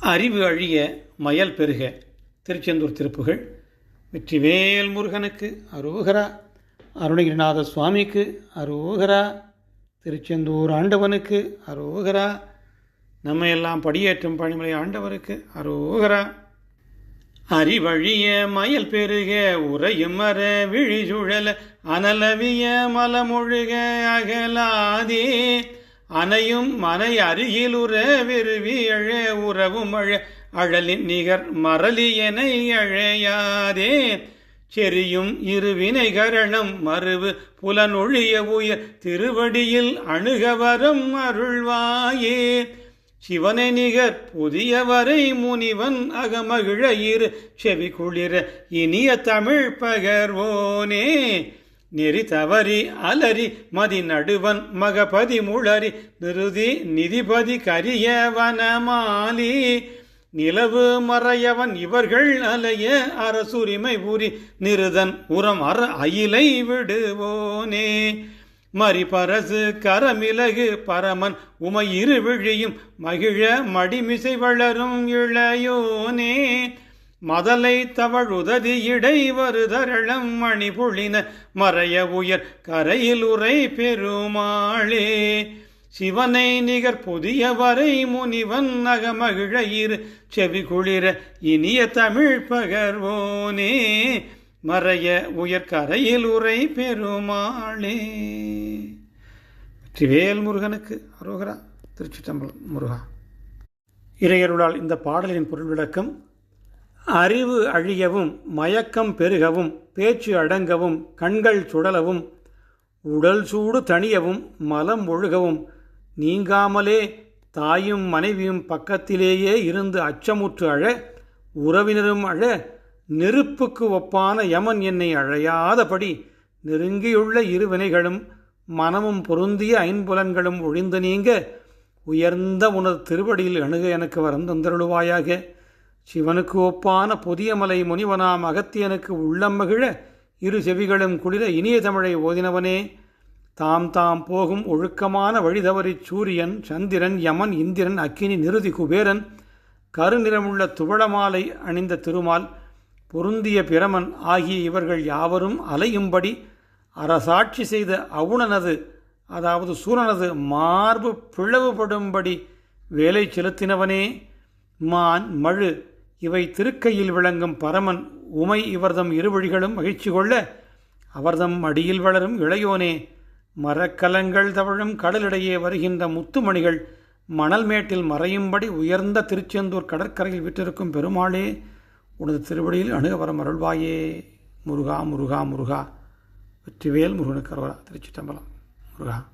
அறிவு அழிய மயல் பெருக. திருச்செந்தூர் திருப்புகள் வெற்றிவேல் முருகனுக்கு அரோகரா. அருணகிரிநாத சுவாமிக்கு அரோகரா. திருச்செந்தூர் ஆண்டவனுக்கு அரோகரா. நம்ம எல்லாம் படியேற்றும் பணிமலை ஆண்டவருக்கு அரோகரா. அறிவழிய மயல் பெருக உறையும் மர விழிசுழல அனலவிய மலமொழுக அகலாதே. அணையும் மனை அருகிலுற விருவி அழ உறவும் அழ. அழலின் நிகர் மரளியனை அழையாதே. செரியும் இருவினை கரணம் மறுவு புலனொழிய உயர். திருவடியில் அணுகவரம் அருள்வாயே. சிவனை நிகர் புதியவரை முனிவன் அகமகிழ இரு. செவி குளிர இனிய தமிழ் பகர்வோனே. நெறி தவறி அலறி மதி நடுவன் மகபதி முளறி நிருதி நிதிபதி கரிய வனமாலி. நிலவு மறையவன் இவர்கள் அலைய அரசுரிமை புரி நிருதன் உரம் அற அயிலை விடுவோனே. மறிபரசு கரமிலகு பரமன் உமையிரு விழியும் மகிழ மடிமிசை வளரும் இளையோனே. மதலை தவழுததி இடை வருதரளம் மணிபொழின மறைய உயர் கரையில் உரை பெருமாளே. சிவனை நிகர் புதிய வரை முனிவன் நகமகிழ இரு செவி குளிர இனிய தமிழ் பகர்வோனே. மறைய உயர்கரையில் உரை பெருமாளே. வெற்றிவேல் முருகனுக்கு அரோகரா திருச்சிட்டம்பலம் முருகா. இறையருளால் இந்த பாடலின் பொருள் விளக்கம் அறிவு அழியவும் மயக்கம் பெருகவும் பேச்சு அடங்கவும் கண்கள் சுடலவும் உடல் சூடு தணியவும் மலம் ஒழுகவும் நீங்காமலே தாயும் மனைவியும் பக்கத்திலேயே இருந்து அச்சமுற்று அழ உறவினரும் அழ நெருப்புக்கு ஒப்பான யமன் என்னை அழையாதபடி நெருங்கியுள்ள இருவினைகளும் மனமும் பொருந்திய ஐம்புலன்களும் ஒழிந்து நீங்க உயர்ந்த உனது திருவடியில் அணுக எனக்கு வரம் தந்தருளுவாயாக. சிவனுக்கு ஒப்பான பொதியமலை முனிவனாம் அகத்தியனுக்கு உள்ளம் மகிழ இரு செவிகளும் குளிர இனிய தமிழை ஓதினவனே. தாம் தாம் போகும் ஒழுக்கமான வழிதவறி சூரியன் சந்திரன் யமன் இந்திரன் அக்கினி நிருதி குபேரன் கருநிறமுள்ள துவளமாலை அணிந்த திருமால் பொருந்திய பிரமன் ஆகிய இவர்கள் யாவரும் அலையும்படி அரசாட்சி செய்த அவுணனது அதாவது சூரனது மார்பு பிளவுபடும்படி வேலை செலுத்தினவனே. மான் மழு இவை திருக்கையில் விளங்கும் பரமன் உமை இவர்தம் இருவழிகளும் மகிழ்ச்சி கொள்ள அவர்தம் அடியில் வளரும் இளையோனே மரக்கலங்கள் தவழும் கடலிடையே வருகின்ற முத்துமணிகள் மணல் மேட்டில் மறையும்படி உயர்ந்த திருச்செந்தூர் கடற்கரையில் விற்றிருக்கும் பெருமாளே உனது திருவடியில் அணுக வரம் அருள்வாயே. முருகா முருகா முருகா. வெற்றிவேல் முருகனுக்கு அருவரா திருச்சிட்டம்பலம் முருகா.